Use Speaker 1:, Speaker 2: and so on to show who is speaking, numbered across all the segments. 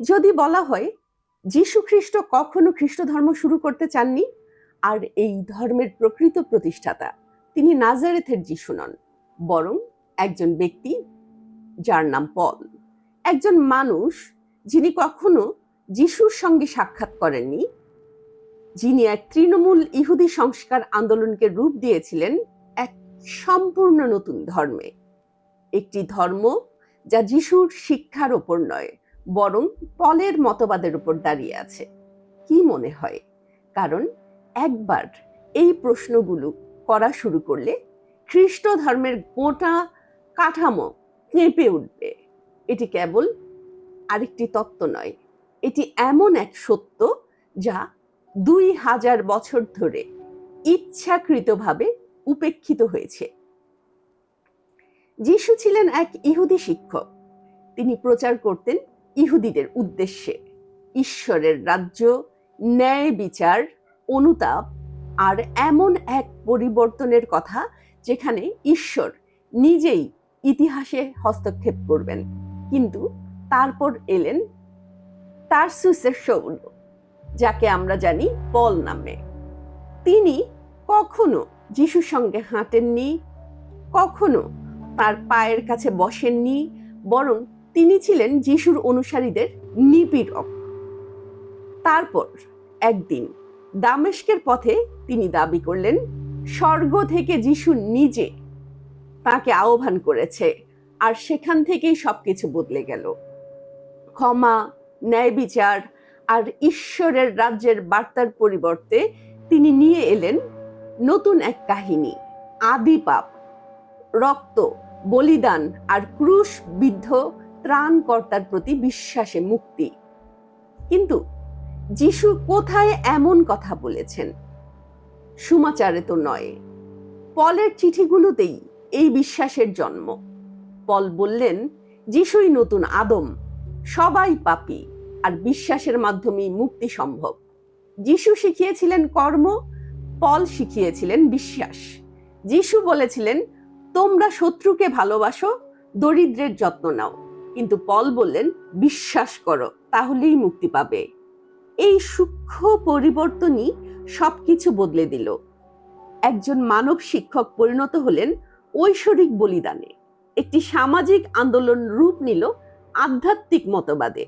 Speaker 1: যদি বলা হয়, যীশু খ্রিস্ট কখনো খ্রিস্ট ধর্ম শুরু করতে চাননি? আর এই ধর্মের প্রকৃত প্রতিষ্ঠাতা তিনি নাজারেথের যিশু নন, বরং একজন ব্যক্তি যার নাম পল। একজন মানুষ যিনি কখনো যিশুর সঙ্গে সাক্ষাৎ করেননি, যিনি এক তৃণমূল ইহুদি সংস্কার আন্দোলনকে রূপ দিয়েছিলেন এক সম্পূর্ণ নতুন ধর্মে। একটি ধর্ম যা যিশুর শিক্ষার ওপর নয় বরং পলের মতবাদের উপর দাঁড়িয়ে আছে। কি মনে হয়? কারণ একবার এই প্রশ্নগুলো করা শুরু করলে খ্রিস্ট ধর্মের গোটা কাঠামো কেঁপে উঠবে। এটি কেবল আরেকটি তত্ত্ব নয়, এটি এমন এক সত্য যা দুই হাজার বছর ধরে ইচ্ছাকৃতভাবে উপেক্ষিত হয়েছে। যিশু ছিলেন এক ইহুদি শিক্ষক। তিনি প্রচার করতেন ইহুদিদের উদ্দেশ্যে ঈশ্বরের রাজ্য, ন্যায় বিচার, অনুতাপ আর এমন এক পরিবর্তনের কথা যেখানে ঈশ্বর নিজেই ইতিহাসে হস্তক্ষেপ করবেন। কিন্তু তারপর এলেন তার সুসের যাকে আমরা জানি পল নামে। তিনি কখনো যিশুর সঙ্গে হাঁটেননি, কখনো তার পায়ের কাছে বসেননি, বরং তিনি ছিলেন যিশুর অনুসারীদের নিপীড়ক। তারপর একদিন দামেস্কের পথে তিনি দাবি করলেন, স্বর্গ থেকে যিশু নিজে তাকে আহ্বান করেছে আর সেখান থেকেই সবকিছু বদলে গেল। ক্ষমা ন্যায় বিচার আর ঈশ্বরের রাজ্যের বার্তার পরিবর্তে তিনি নিয়ে এলেন নতুন এক কাহিনী, আদি পাপ, রক্ত, বলিদান আর ক্রুশ বিদ্ধ ত্রাণকর্তার প্রতি বিশ্বাসে মুক্তি। কিন্তু যিশু কোথায় এমন কথা বলেছেন? সুমাচারে তো নয়। পলের চিঠিগুলোতেই এই বিশ্বাসের জন্ম। পল বললেন, যিশুই নতুন আদম, সবাই পাপী, আর বিশ্বাসের মাধ্যমেই মুক্তি সম্ভব। যিশু শিখিয়েছিলেন কর্ম, পল শিখিয়েছিলেন বিশ্বাস। যিশু বলেছিলেন, তোমরা শত্রুকে ভালোবাসো, দরিদ্রের যত্ন নাও। কিন্তু পল বললেন, বিশ্বাস করো, তাহলেই মুক্তি পাবে। এই সূক্ষ্ম পরিবর্তনই সবকিছু বদলে দিল। একজন মানব শিক্ষক পরিণত হলেন ঐশ্বরিক বলিদানে। একটি সামাজিক আন্দোলন রূপ নিল আধ্যাত্মিক মতবাদে।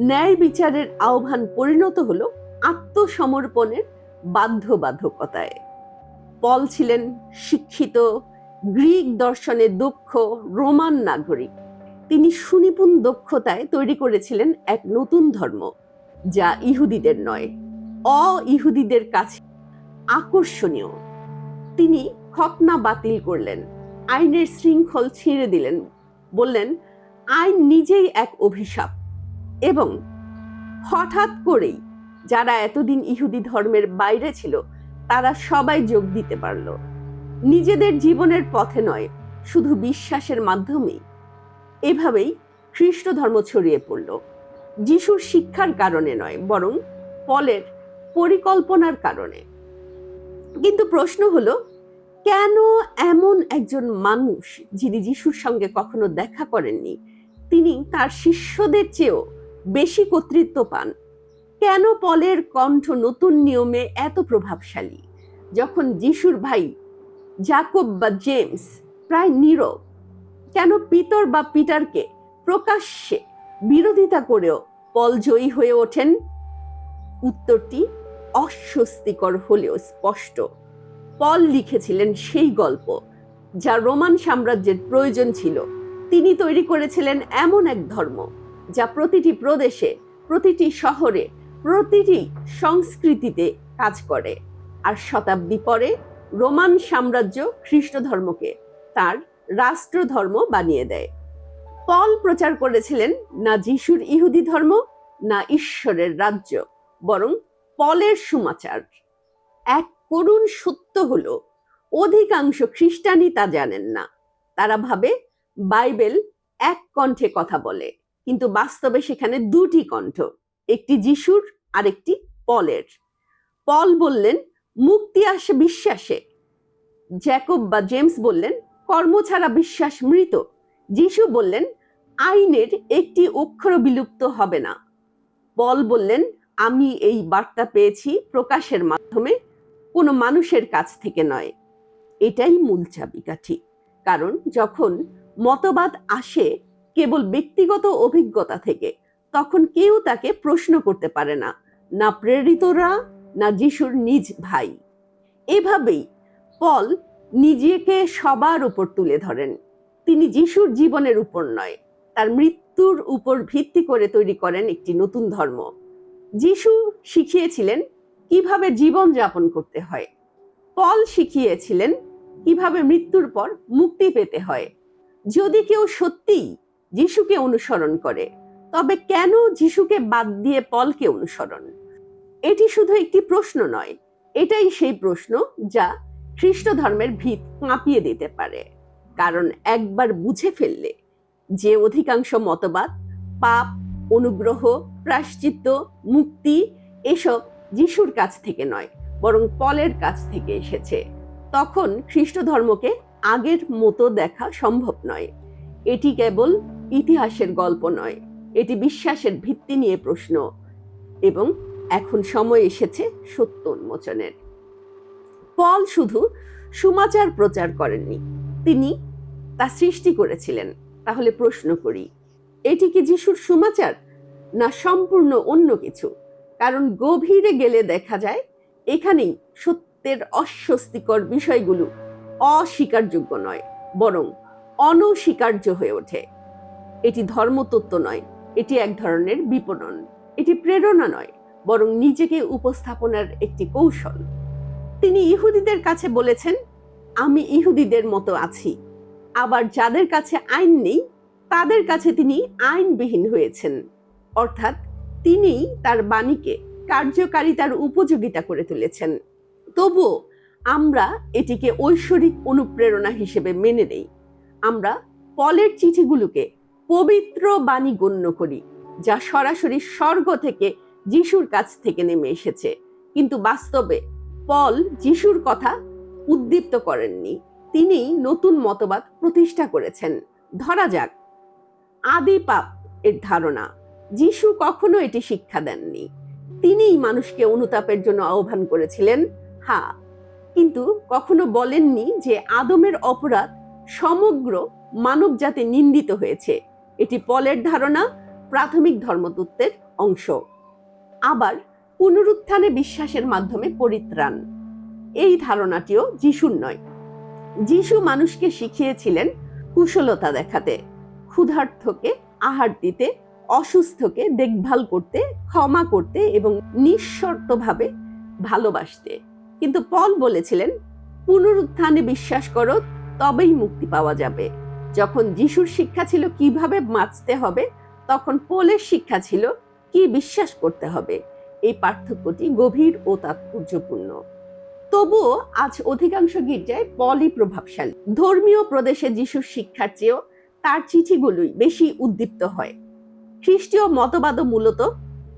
Speaker 1: ন্যায় বিচারের আহ্বান পরিণত হল আত্মসমর্পণের বাধ্যবাধকতায়। পল ছিলেন শিক্ষিত, গ্রিক দর্শনে দক্ষ রোমান নাগরিক। তিনি সুনিপুণ দক্ষতায় তৈরি করেছিলেন এক নতুন ধর্ম, যা ইহুদিদের নয় অ ইহুদিদের কাছে আকর্ষণীয়। তিনি খতনা বাতিল করলেন, আইনের শৃঙ্খল ছিঁড়ে দিলেন, বললেন, আইন নিজেই এক অভিশাপ। এবং হঠাৎ করেই যারা এতদিন ইহুদি ধর্মের বাইরে ছিল, তারা সবাই যোগ দিতে পারল। নিজেদের জীবনের পথে নয়, শুধু বিশ্বাসের মাধ্যমেই। এভাবেই খ্রিস্ট ধর্ম ছড়িয়ে পড়ল। যিশুর শিক্ষার কারণে নয়, বরং পলের পরিকল্পনার কারণে। কিন্তু প্রশ্ন হলো, কেন এমন একজন মানুষ যিনি যিশুর সঙ্গে কখনো দেখা করেননি, তিনি তার শিষ্যদের চেয়েও বেশি কর্তৃত্ব পান? কেন পলের কণ্ঠ নতুন নিয়মে এত প্রভাবশালী, যখন যিশুর ভাই জাকব বা জেমস প্রায় নীরব কেন পিতর বা পিটারকে প্রকাশ্যে বিরোধিতা করেও পল জয়ী হয়ে ওঠেন? উত্তরটি অস্বস্তিকর হলেও স্পষ্ট। পল লিখেছিলেন সেই গল্প, যা রোমান সাম্রাজ্যের প্রয়োজন ছিল। তিনি তৈরি করেছিলেন এমন এক ধর্ম, যা প্রতিটি প্রদেশে, প্রতিটি শহরে, প্রতিটি সংস্কৃতিতে কাজ করে। আর শতাব্দী পরে রোমান সাম্রাজ্য খ্রিস্ট ধর্মকে তার রাষ্ট্রধর্ম বানিয়ে দেয়। পল প্রচার করেছিলেন না যিশুর ইহুদি ধর্ম, না ঈশ্বরের রাজ্য, বরং পলের সুমাচার। এক করুণ সত্য হলো, অধিকাংশ খ্রিস্টানই তা জানেন না। তারা ভাবে, বাইবেল এক কণ্ঠে কথা বলে, কিন্তু বাস্তবে সেখানে দুটি কণ্ঠ, একটি যিশুর আর একটি পলের। পল বললেন, মুক্তি আসে বিশ্বাসে। জ্যাকব বা জেমস বললেন কর্ম ছাড়া বিশ্বাস মৃত। যিশু বললেন, আইনের একটি অক্ষর বিলুপ্ত হবে না। পল বললেন, আমি এই বার্তা পেয়েছি প্রকাশের মাধ্যমে, কোনো মানুষের কাছ থেকে নয়। এটাই মূল চাবিকাঠি। কারণ যখন মতবাদ আসে কেবল ব্যক্তিগত অভিজ্ঞতা থেকে, তখন কেউ তাকে প্রশ্ন করতে পারে না না প্রেরিতরা, না যিশুর নিজ ভাই। এভাবেই পল নিজেকে সবার উপর তুলে ধরেন। তিনি যিশুর জীবনের উপর নয়, তার মৃত্যুর উপর ভিত্তি করে তৈরি করেন একটি নতুন ধর্ম। যিশু শিখিয়েছিলেন কীভাবে জীবন যাপন করতে হয়। পল শিখিয়েছিলেন কীভাবে মৃত্যুর পর মুক্তি পেতে হয়। যদি কেউ সত্যিই যিশুকে অনুসরণ করে, তবে কেন যিশুকে বাদ দিয়ে পলকে অনুসরণ? এটি শুধু একটি প্রশ্ন নয়, এটাই সেই প্রশ্ন যা খ্রিস্ট ধর্মের ভিত কাঁপিয়ে দিতে পারে। কারণ একবার বুঝে ফেললে যে অধিকাংশ মতবাদ, পাপ, অনুগ্রহ প্রাশ্চিত্য মুক্তি এসব যিশুর কাছ থেকে নয়, বরং পলের কাছ থেকে এসেছে। তখন খ্রিস্ট ধর্মকে আগের মতো দেখা সম্ভব নয়। এটি কেবল ইতিহাসের গল্প নয়, এটি বিশ্বাসের ভিত্তি নিয়ে প্রশ্ন। এবং এখন সময় এসেছে সত্য উন্মোচনের। পল শুধু সুমাচার প্রচার করেননি। তিনি তা সৃষ্টি করেছিলেন। তাহলে প্রশ্ন করি, এটি কি যিশুর সুমাচার না সম্পূর্ণ অন্য কিছু? কারণ গভীরে গেলে দেখা যায়, এখানেই সত্যের অস্বস্তিকর বিষয়গুলো অস্বীকারযোগ্য নয়, বরং অনস্বীকার্য হয়ে ওঠে। এটি ধর্মতত্ত্ব নয়, এটি এক ধরনের বিপণন। এটি প্রেরণা নয়, বরং নিজেকে উপস্থাপনার একটি কৌশল। তিনি ইহুদিদের কাছে বলেছেন, আমি ইহুদিদের মতো আছি। আবার যাদের কাছে আইন নেই, তাদের কাছে তিনি আইনবিহীন হয়েছেন। অর্থাৎ তিনি তার বাণীকে কার্যকারিতার উপযোগিতা করে তুলেছেন। তবুও আমরা এটিকে ঐশ্বরিক অনুপ্রেরণা হিসেবে মেনে নেই। আমরা পলের চিঠিগুলোকে পবিত্র বাণী গণ্য করি, যা সরাসরি স্বর্গ থেকে যিশুর কাছ থেকে নেমে এসেছে। কিন্তু বাস্তবে পল যিশুর কথা উদ্দীপ্ত করেননি। তিনি নতুন মতবাদ প্রতিষ্ঠা করেছেন। ধরা যাক, আদি পাপ এর ধারণা, যিশু কখনো এটি শিক্ষা দেননি। তিনিই মানুষকে অনুতাপের জন্য আহ্বান করেছিলেন। হা, কিন্তু কখনো বলেননি যে আদমের অপরাধ সমগ্র মানব জাতি নিন্দিত হয়েছে। এটি পলের ধারণা, প্রাথমিক ধর্মতত্ত্বের অংশ। আবার পুনরুত্থানে বিশ্বাসের মাধ্যমে পরিত্রাণ। এই ধারণাটিও যিশুর নয়। যিশু মানুষকে শিখিয়েছিলেন কুশলতা দেখাতে ক্ষুধার্থকে আহার দিতে, অসুস্থকে দেখভাল করতে, ক্ষমা করতে এবং নিঃশর্তভাবে ভালোবাসতে। কিন্তু পল বলেছিলেন, পুনরুত্থানে বিশ্বাস করো, তবেই মুক্তি পাওয়া যাবে। যখন যিশুর শিক্ষা ছিল কীভাবে বাঁচতে হবে, তখন পোলের শিক্ষা ছিল কি বিশ্বাস করতে হবে। এই পার্থক্যটি গভীর ও তাৎপর্যপূর্ণ। তবুও আজ অধিকাংশ গির্জায় পলই প্রভাবশালী। ধর্মীয় প্রদেশে যিশুর শিক্ষার চেয়েও তার চিঠিগুলোই বেশি উদ্দীপ্ত হয়। খ্রিস্টীয় মতবাদও মূলত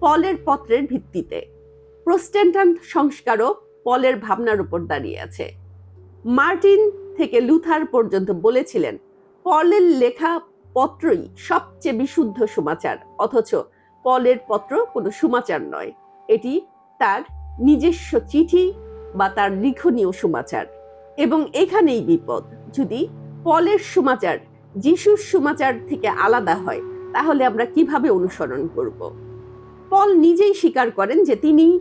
Speaker 1: পলের পত্রের ভিত্তিতে। প্রোস্টেন্টান্ট সংস্কারও পলের ভাবনার উপর দাঁড়িয়ে আছে। মার্টিন থেকে লুথার পর্যন্ত বলেছিলেন, পলের লেখা পত্রই সবচেয়ে বিশুদ্ধ সমাচার, অথচ পলের পত্র কোনো সমাচার নয়। এটি তার নিজস্ব চিঠি বা তার লিখনীয় সমাচার। এবং এখানেই বিপদ, যদি পলের সমাচার, যিশুর সমাচার থেকে আলাদা হয়, তাহলে আমরা কীভাবে অনুসরণ করব? পল নিজেই স্বীকার করেন যে তিনি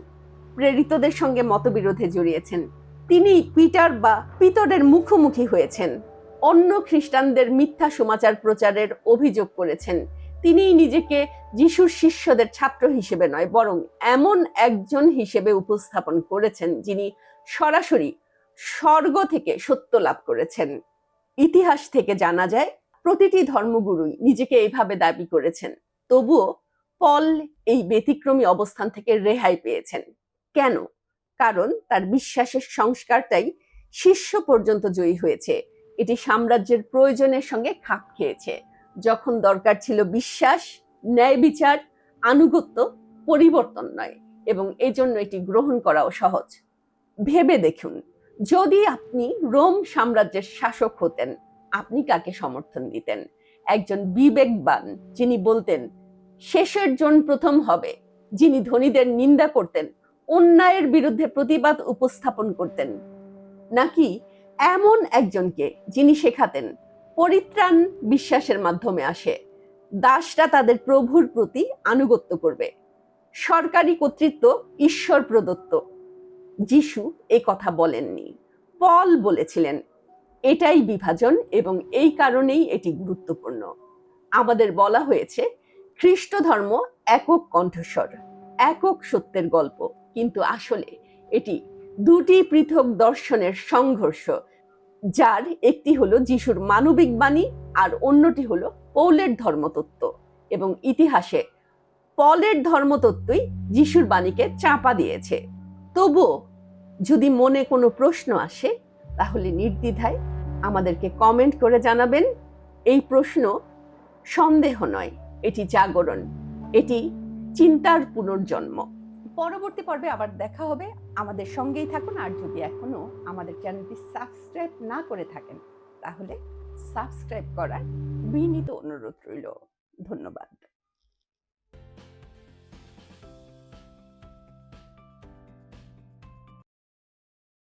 Speaker 1: প্রেরিতদের সঙ্গে মতবিরোধে জড়িয়েছেন। তিনি পিটার বা পিতরের মুখোমুখি হয়েছেন। অন্য খ্রিস্টানদের মিথ্যা সমাচার প্রচারের অভিযোগ করেছেন। তিনি নিজেকে যিশুর শিষ্যদের ছাত্র হিসেবে নয়, বরং এমন একজন হিসেবে উপস্থাপন করেছেন যিনি সরাসরি স্বর্গ থেকে সত্য লাভ করেছেন। ইতিহাস থেকে জানা যায়, প্রতিটি ধর্মগুরুই নিজেকে এইভাবে দাবি করেছেন। তবুও পল এই ব্যতিক্রমী অবস্থান থেকে রেহাই পেয়েছেন। কেন? কারণ তার বিশ্বাসের সংস্কারটাই শিষ্য পর্যন্ত জয়ী হয়েছে। এটি সাম্রাজ্যের প্রয়োজনের সঙ্গে খাপ খেয়েছে। যখন দরকার ছিল বিশ্বাস, ন্যায় বিচার, আনুগত্য, পরিবর্তন নয় এবং এজন্য এটি গ্রহণ করাও সহজ। ভেবে দেখুন, যদি আপনি রোম সাম্রাজ্যের শাসক হতেন, আপনি কাকে সমর্থন দিতেন? একজন বিবেকবান যিনি বলতেন, শেষের জন প্রথম হবে। যিনি ধনীদের নিন্দা করতেন, অন্যায়ের বিরুদ্ধে প্রতিবাদ উপস্থাপন করতেন। নাকি এমন একজনকে যিনি শেখাতেন পরিত্রাণ বিশ্বাসের মাধ্যমে আসে। দাসরা তাদের প্রভুর প্রতি আনুগত্য করবে। সরকারি কর্তৃত্ব ঈশ্বর প্রদত্ত। যিশু এ কথা বলেননি। পল বলেছিলেন, এটাই বিভাজন এবং এই কারণেই এটি গুরুত্বপূর্ণ। আমাদের বলা হয়েছে, খ্রিস্ট ধর্ম একক কণ্ঠস্বর, একক সত্যের গল্প। কিন্তু আসলে এটি দুটি পৃথক দর্শনের সংঘর্ষ যার একটি হলো যিশুর মানবিক বাণী আর অন্যটি হলো পৌলের ধর্মতত্ত্ব। এবং ইতিহাসে পলের ধর্মতত্ত্বই যিশুর বাণীকে চাপা দিয়েছে। তবুও যদি মনে কোনো প্রশ্ন আসে, তাহলে নির্দ্বিধায় আমাদেরকে কমেন্ট করে জানাবেন। এই প্রশ্ন সন্দেহ নয়, এটি জাগরণ, এটি চিন্তার পুনর্জন্ম। পরবর্তী পর্বে আবার দেখা হবে। আমাদের সঙ্গেই থাকুন আর যদি এখনও আমাদের চ্যানেলটি সাবস্ক্রাইব না করে থাকেন, তাহলে সাবস্ক্রাইব করার বিনীত অনুরোধ রইল। ধন্যবাদ।